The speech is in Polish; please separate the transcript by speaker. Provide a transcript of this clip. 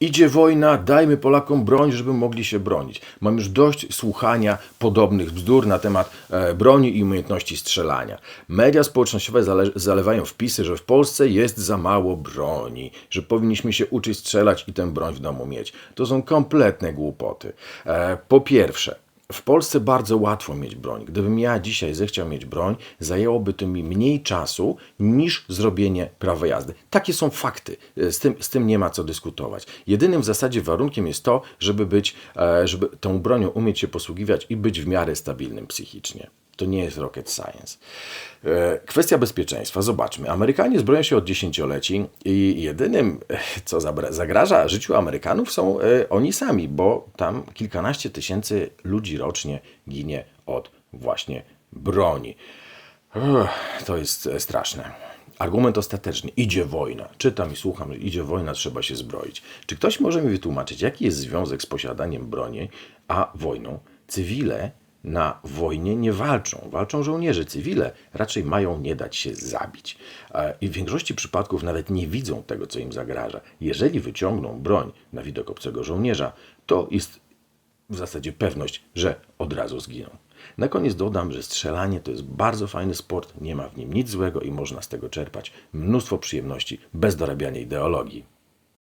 Speaker 1: Idzie wojna, dajmy Polakom broń, żeby mogli się bronić. Mam już dość słuchania podobnych bzdur na temat e, broni i umiejętności strzelania. Media społecznościowe zale- zalewają wpisy, że w Polsce jest za mało broni, że powinniśmy się uczyć strzelać i tę broń w domu mieć. To są kompletne głupoty. E, po pierwsze, w Polsce bardzo łatwo mieć broń. Gdybym ja dzisiaj zechciał mieć broń, zajęłoby to mi mniej czasu niż zrobienie prawa jazdy. Takie są fakty. Z tym, z tym nie ma co dyskutować. Jedynym w zasadzie warunkiem jest to, żeby być, e, żeby tą bronią umieć się posługiwać i być w miarę stabilnym psychicznie. To nie jest rocket science. E, Kwestia bezpieczeństwa. Zobaczmy. Amerykanie zbroją się od dziesięcioleci i jedynym, e, co zagraża życiu Amerykanów, są e, oni sami, bo tam kilkanaście tysięcy ludzi rocznie ginie od właśnie broni. To jest straszne. Argument ostateczny. Idzie wojna. Czytam i słucham, że idzie wojna, trzeba się zbroić. Czy ktoś może mi wytłumaczyć, jaki jest związek z posiadaniem broni, a wojną? Cywile na wojnie nie walczą. Walczą żołnierze. Cywile raczej mają nie dać się zabić. E, I w większości przypadków nawet nie widzą tego, co im zagraża. Jeżeli wyciągną broń na widok obcego żołnierza, to jest w zasadzie pewność, że od razu zginą. Na koniec dodam, że strzelanie to jest bardzo fajny sport, nie ma w nim nic złego i można z tego czerpać mnóstwo przyjemności bez dorabiania ideologii.